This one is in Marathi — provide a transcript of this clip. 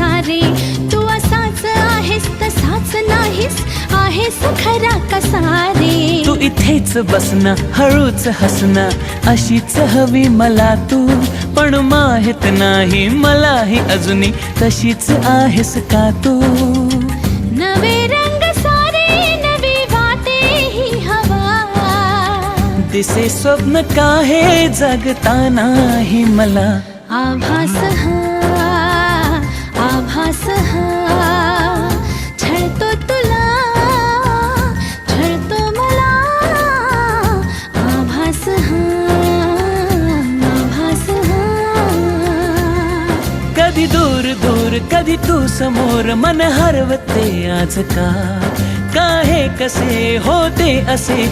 रे तू असाच आहेस तसाच नाहीस. आहेस खरा कसा रे तू इथेच बसना हळूच हसना. अशीच हवी मला तू पण माहीत नाही मलाही अजूनही तशीच आहेस का तू? नवे रंग सारे नवी वाटे ही हवा. दिसे स्वप्न काहे जगतानाही मला? आभास हा. आभास हा. छळतो तुला छळतो मला. आभास हा आभास हा. कधी दूर दूर कधी तू समोर मन हरवते आज का काहे कसे होते असे